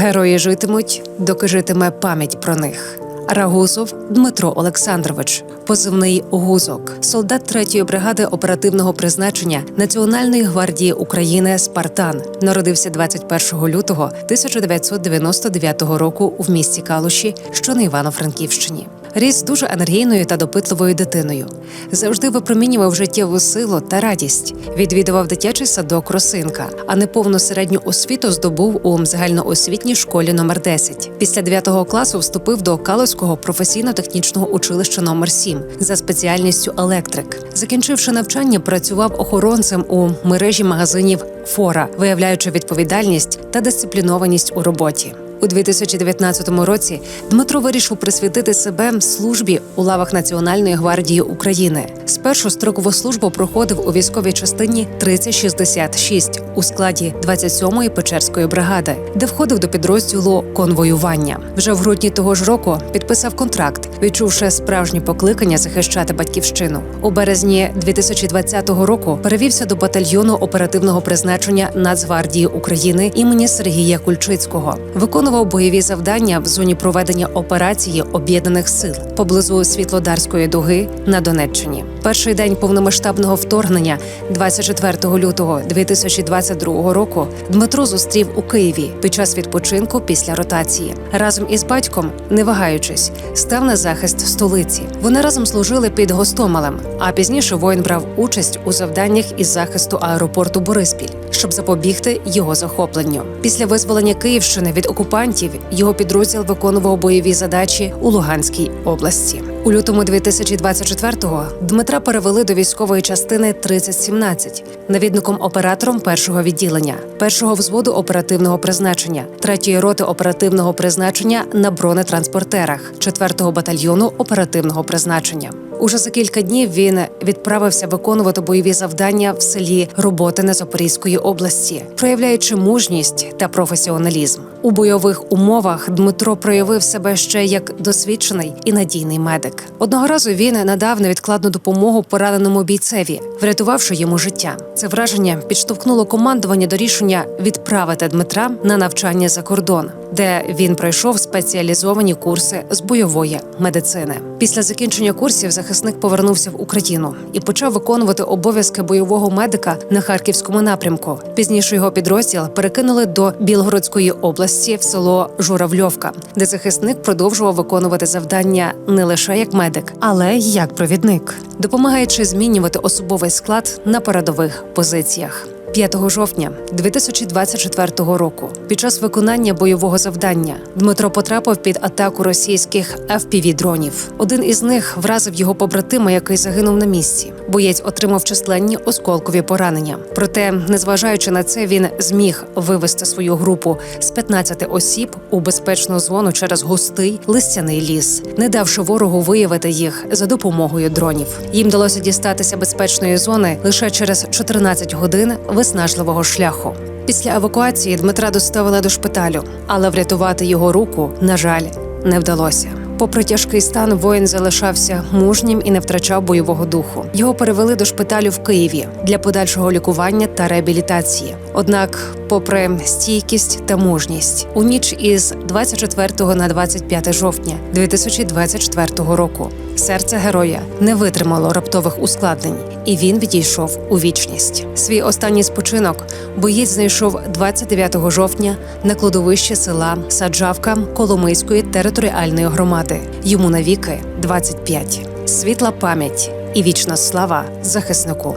Герої житимуть, доки житиме пам'ять про них. Рагузов Дмитро Олександрович, позивний Гузок, солдат 3-ї бригади оперативного призначення Національної гвардії України Спартан, народився 21 лютого 1999 року в місті Калуші, що на Івано-Франківщині. Ріс дуже енергійною та допитливою дитиною. Завжди випромінював життєву силу та радість. Відвідував дитячий садок Росинка, а неповну середню освіту здобув у загальноосвітній школі номер 10. Після 9 класу вступив до Калузького професійно-технічного училища номер 7 за спеціальністю електрик. Закінчивши навчання, працював охоронцем у мережі магазинів Фора, виявляючи відповідальність та дисциплінованість у роботі. У 2019 році Дмитро вирішив присвятити себе службі у лавах Національної гвардії України. Спершу строкову службу проходив у військовій частині 3066 у складі 27-ї Печерської бригади, де входив до підрозділу конвоювання. Вже в грудні того ж року підписав контракт, відчувши справжнє покликання захищати батьківщину. У березні 2020 року перевівся до батальйону оперативного призначення Нацгвардії України імені Сергія Кульчицького. Виконував бойові завдання в зоні проведення операції об'єднаних сил поблизу Світлодарської дуги на Донеччині. Перший день повномасштабного вторгнення, 24 лютого 2022 року, Дмитро зустрів у Києві під час відпочинку після ротації. Разом із батьком, не вагаючись, став на захист столиці. Вони разом служили під Гостомелем, а пізніше воїн брав участь у завданнях із захисту аеропорту Бориспіль, щоб запобігти його захопленню. Після визволення Київщини від окупантів його підрозділ виконував бойові задачі у Луганській області. У лютому 2024-го Дмитра перевели до військової частини 3017 навідником оператором першого відділення, першого взводу оперативного призначення, третьої роти оперативного призначення на бронетранспортерах, 4-го батальйону оперативного призначення. Уже за кілька днів він відправився виконувати бойові завдання в селі Роботине Запорізької області, проявляючи мужність та професіоналізм. У бойових умовах Дмитро проявив себе ще як досвідчений і надійний медик. Одного разу він надав невідкладну допомогу пораненому бійцеві, врятувавши йому життя. Це враження підштовхнуло командування до рішення відправити Дмитра на навчання за кордон, де він пройшов спеціалізовані курси з бойової медицини. Після закінчення курсів захисник повернувся в Україну і почав виконувати обов'язки бойового медика на харківському напрямку. Пізніше його підрозділ перекинули до Білгородської області в село Журавльовка, де захисник продовжував виконувати завдання не лише як медик, але й як провідник, допомагаючи змінювати особовий склад на передових позиціях. 5 жовтня 2024 року, під час виконання бойового завдання, Дмитро потрапив під атаку російських fpv дронів. Один із них вразив його побратима, який загинув на місці. Боєць отримав численні осколкові поранення. Проте, незважаючи на це, він зміг вивести свою групу з 15 осіб у безпечну зону через густий листяний ліс, не давши ворогу виявити їх за допомогою дронів. Їм вдалося дістатися безпечної зони лише через 14 годин виснажливого шляху. Після евакуації Дмитра доставили до шпиталю, але врятувати його руку, на жаль, не вдалося. Попри тяжкий стан, воїн залишався мужнім і не втрачав бойового духу. Його перевели до шпиталю в Києві для подальшого лікування та реабілітації. Однак, попри стійкість та мужність, у ніч із 24 на 25 жовтня 2024 року серце героя не витримало раптових ускладнень, і він відійшов у вічність. Свій останній спочинок боєць знайшов 29 жовтня на кладовищі села Саджавка Коломийської територіальної громади. Йому навіки 25. Світла пам'ять і вічна слава захиснику.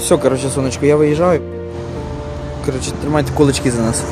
Все, коротше, сонечко, я виїжджаю. Коротше, тримайте кулички за нас.